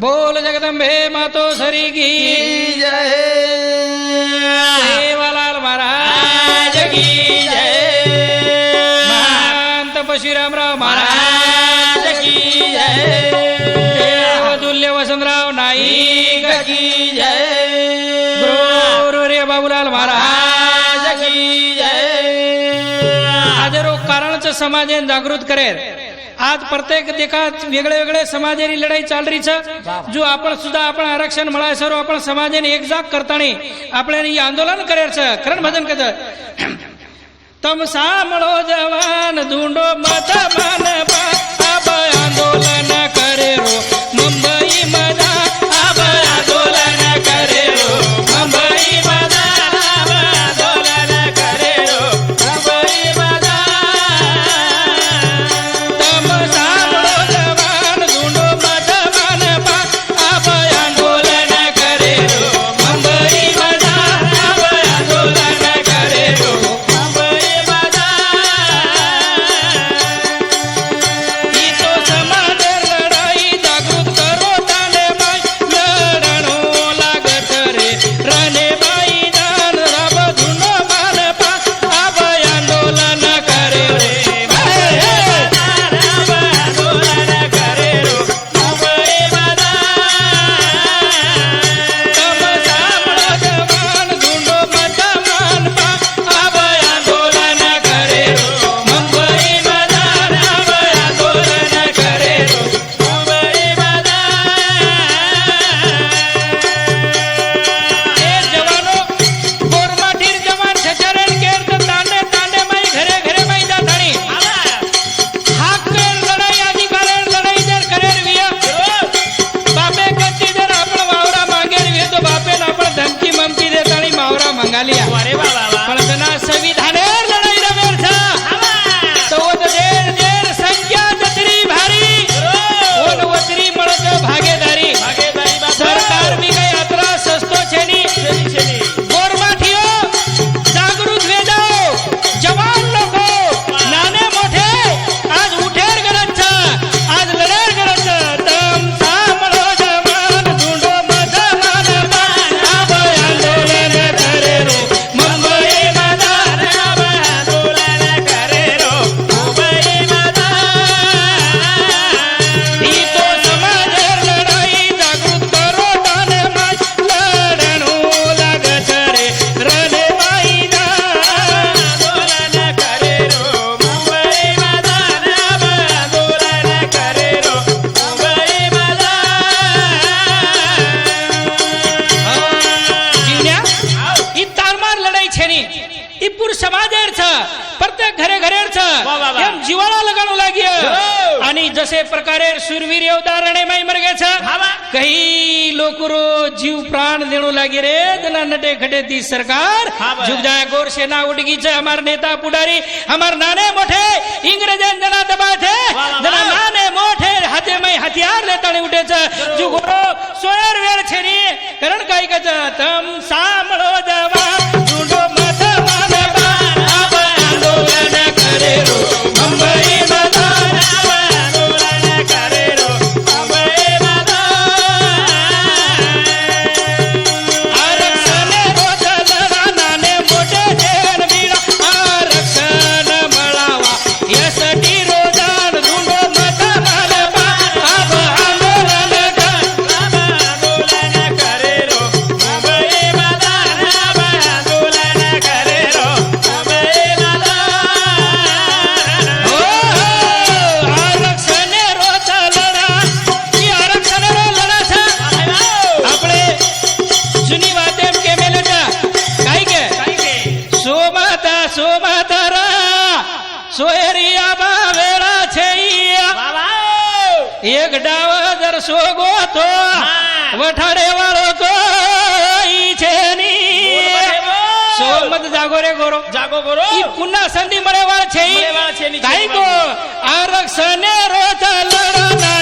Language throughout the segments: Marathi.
बोल जगदंबे मातो सरी की जय। देवालाल महाराज की जय। महान तपशिरामराव महाराज की जय। देवतुल्य वसंतराव नाईक की जय। गुरु रे बाबूलाल महाराज। समाजाने जागृत करेल आज प्रत्येक एका वेगळे वेगळे समाजाची लढाई चालरी छ जो आपण सुद्धा आपण आरक्षण મળાય સરો आपण સમાજને एकजाग करतानी આપણે આંદોલન કરેલ છે કરણ ભજન કદ તમ સાંભળો જવાન ધૂંડો માતા માન प्रत्येक घरे घरेच जीवाला लगाणू लागी आणि जसे प्रकारे सुरवीर येवदार रणे माई मर्गेच काही लोक रो जीव प्राण देणू लागी रे. ना नटे खटे ती सरकार. जुगजाय गोर सेना उडगीच. हमार नेता पुढारी हमार नाने मोठे. इंग्रजें जना दबाय थे जना नाने मोठे. हाते माई हथियार लेता ने उठेच. जुगोरो सोयर वेर छेनी करण काई कच तम सामलो दबाय ઢગડાવ દરસો ગોથો વઠાડે વાળો કોઈ છે સોમત જાગો રે ગોરો. જાગો ગોરો. ઈ પુના સંધિ મળેવા છે મળેવા છે કાઈ ગો આરક્ષણ રોતા લડાના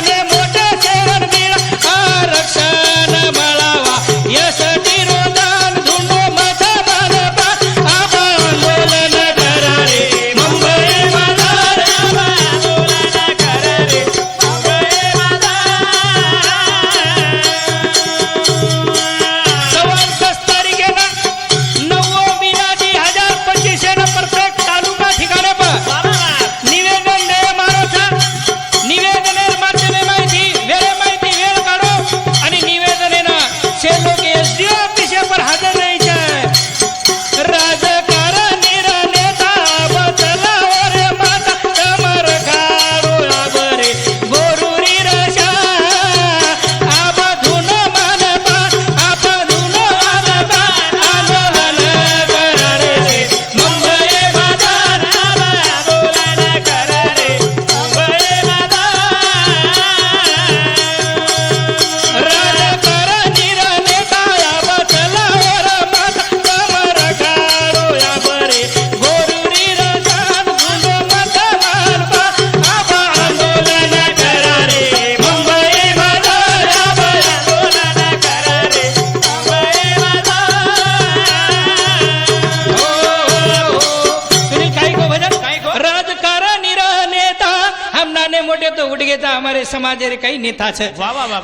અમારે સમાજે કઈ નેતા છે?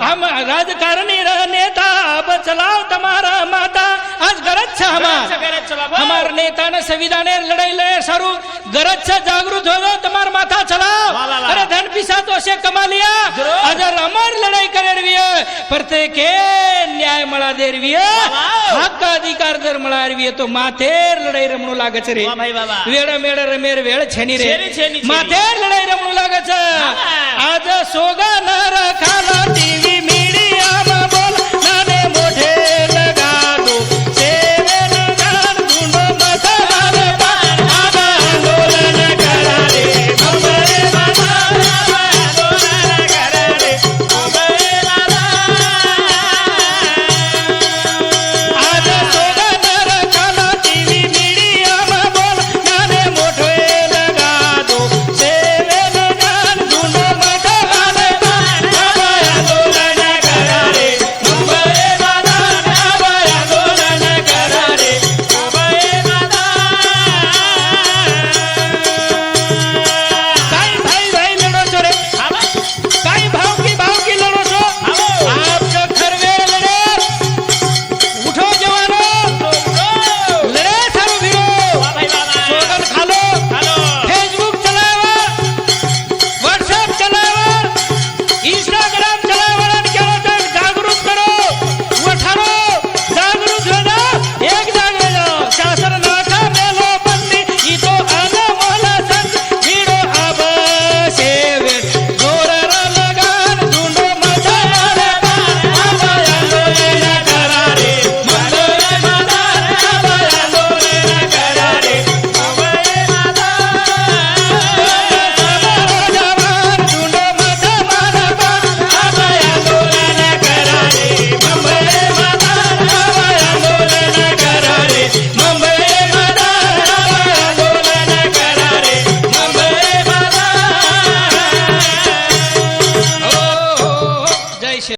આમ રાજકારણી નેતા બચલાવ તમારા માતા. आज गरज छे हमार। हमार नेता ने संविधान ने लड़ाई ले सारू। गरज छे जागरूक हो जाओ तुम्हार माथा चलाओ। अरे धन पिसा तो से कमा लिया। आज हमार लड़ाई करे रवी है प्रत्येक न्याय मला दे रवी है हक का अधिकार दर मला रवी है तो माथेर लड़ाई रमणू लागच रे। वेड़ा मेड़ा रमेर वेड़ छेनी रे। माथेर लड़ाई रमणू लागच। आज सोगा न रखाला टीवी।